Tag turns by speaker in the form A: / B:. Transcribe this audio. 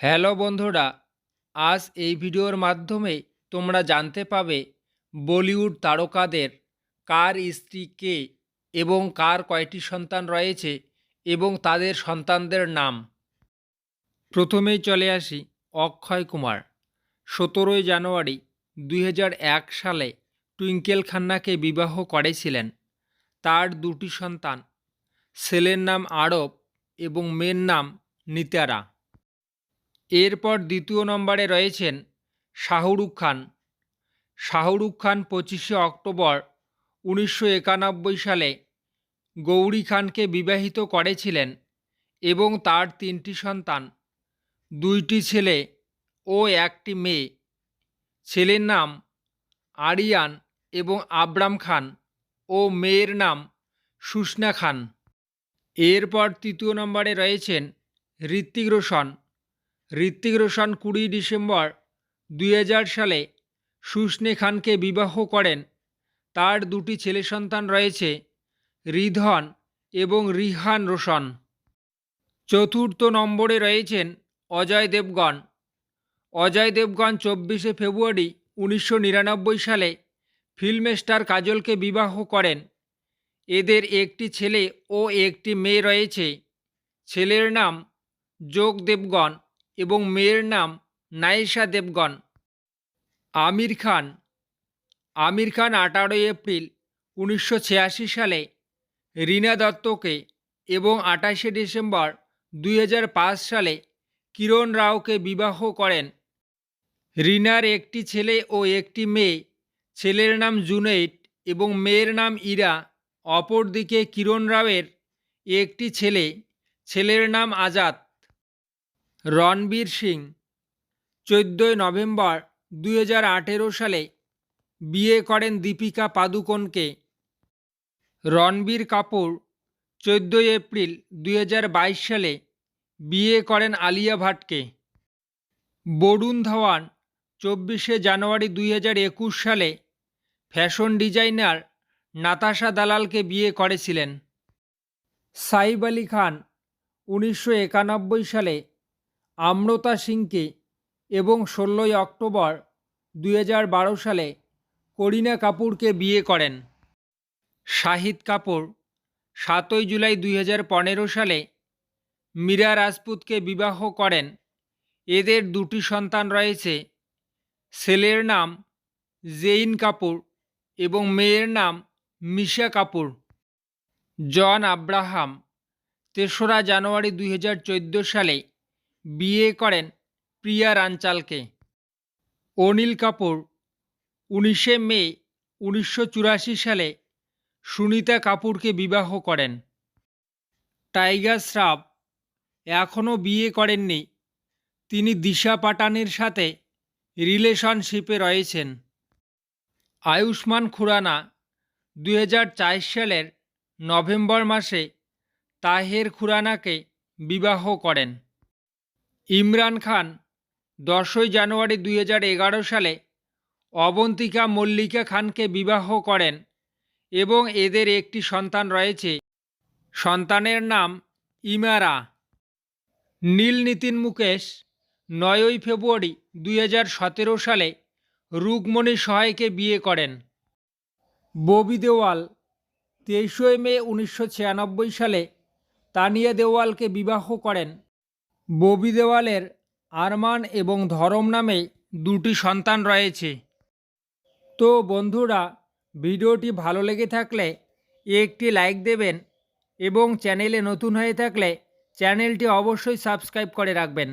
A: Hello বন্ধুরা, আজ এই ভিডিওর মাধ্যমে তোমরা জানতে পাবে বলিউড তারকাদের কার স্ত্রী কে এবং কার কয়টি সন্তান রয়েছে এবং তাদের সন্তানদের নাম। প্রথমেই চলে আসি অক্ষয় কুমার। সতেরোই জানুয়ারি দুই হাজার এক সালে টুইঙ্কেল খান্নাকে বিবাহ করেছিলেন। তার দুটি সন্তান, ছেলের নাম আরব এবং মেয়ের নাম নিতারা। এরপর দ্বিতীয় নম্বরে রয়েছেন শাহরুখ খান। শাহরুখ খান পঁচিশে অক্টোবর উনিশশো একানব্বই সালে গৌরী খানকে বিবাহিত করেছিলেন এবং তার তিনটি সন্তান, দুইটি ছেলে ও একটি মেয়ে। ছেলের নাম আরিয়ান এবং আবরাম খান ও মেয়ের নাম সুস্না খান। এরপর তৃতীয় নম্বরে রয়েছেন ঋত্বিক রোশন। ঋত্বিক রোশন কুড়ি ডিসেম্বর দুই হাজার সালে সুস্নে খানকে বিবাহ করেন। তার দুটি ছেলে সন্তান রয়েছে, রিধন এবং রিহান রোশন। চতুর্থ নম্বরে রয়েছেন অজয় দেবগণ। অজয় দেবগণ চব্বিশে ফেব্রুয়ারি উনিশশো নিরানব্বই সালে ফিল্ম স্টার কাজলকে বিবাহ করেন। এদের একটি ছেলে ও একটি মেয়ে রয়েছে। ছেলের নাম যোগ দেবগন এবং মেয়ের নাম নাইসা দেবগন আমির খান। আমির খান আঠারোই এপ্রিল উনিশশো ছিয়াশি সালে রীনা দত্তকে এবং আঠাশে ডিসেম্বর দুই হাজার পাঁচ সালে কিরণ রাওকে বিবাহ করেন। রিনার একটি ছেলে ও একটি মেয়ে, ছেলের নাম জুনেইট এবং মেয়ের নাম ইরা, অপরদিকে কিরণ রাওয়ের একটি ছেলে, ছেলের নাম আজাদ। রণবীর সিং, চোদ্দোই নভেম্বর দুই হাজার আঠেরো সালে বিয়ে করেন দীপিকা পাদুকোনকে। রণবীর কাপুর চোদ্দোই এপ্রিল দুই হাজার বাইশ সালে বিয়ে করেন আলিয়া ভাটকে। বরুণ ধাওয়ান চব্বিশে জানুয়ারি দুই হাজার একুশ সালে ফ্যাশন ডিজাইনার নাতাশা দালালকে বিয়ে করেছিলেন। সাইব আলী খান উনিশশো একানব্বই সালে আম্রতা সিংকে এবং ষোলোই অক্টোবর দুই হাজার বারো সালে করিনা কাপুরকে বিয়ে করেন। শাহিদ কাপুর সাতই জুলাই দুই হাজার পনেরো সালে মীরা রাজপুতকে বিবাহ করেন। এদের দুটি সন্তান রয়েছে। ছেলের নাম জেইন কাপুর এবং মেয়ের নাম মিশা কাপুর। জন আব্রাহাম তেসরা জানুয়ারি দুই হাজার চোদ্দ সালে বিয়ে করেন প্রিয়া রাঞ্চালকে। অনিল কাপুর, উনিশে মে, উনিশশো চুরাশি সালে সুনিতা কাপুরকে বিবাহ করেন। টাইগার শ্রফ এখনও বিয়ে করেননি। তিনি দিশা পাটানির সাথে রিলেশনশিপে রয়েছেন। আয়ুষ্মান খুরানা দুই সালের নভেম্বর মাসে তাহের খুরানাকে বিবাহ করেন। ইমরান খান, দশই জানুয়ারি দুই হাজার এগারো সালে অবন্তিকা মল্লিকা খানকে বিবাহ করেন এবং এদের একটি সন্তান রয়েছে। সন্তানের নাম ইমারা। নীল নিতিন মুকেশ, নয়ই ফেব্রুয়ারি দুই হাজার সতেরো সালে রুকমণি সহায়কে বিয়ে করেন। ববি দেওয়াল, তেইশই মে উনিশশো ছিয়ানব্বই সালে তানিয়া দেওয়ালকে বিবাহ করেন। ববি দেওয়ালের আরমান এবং ধরম নামে দুটি সন্তান রয়েছে। তো বন্ধুরা, ভিডিওটি ভালো লেগে থাকলে একটি লাইক দেবেন এবং চ্যানেলে নতুন হয়ে থাকলে চ্যানেলটি অবশ্যই সাবস্ক্রাইব করে রাখবেন।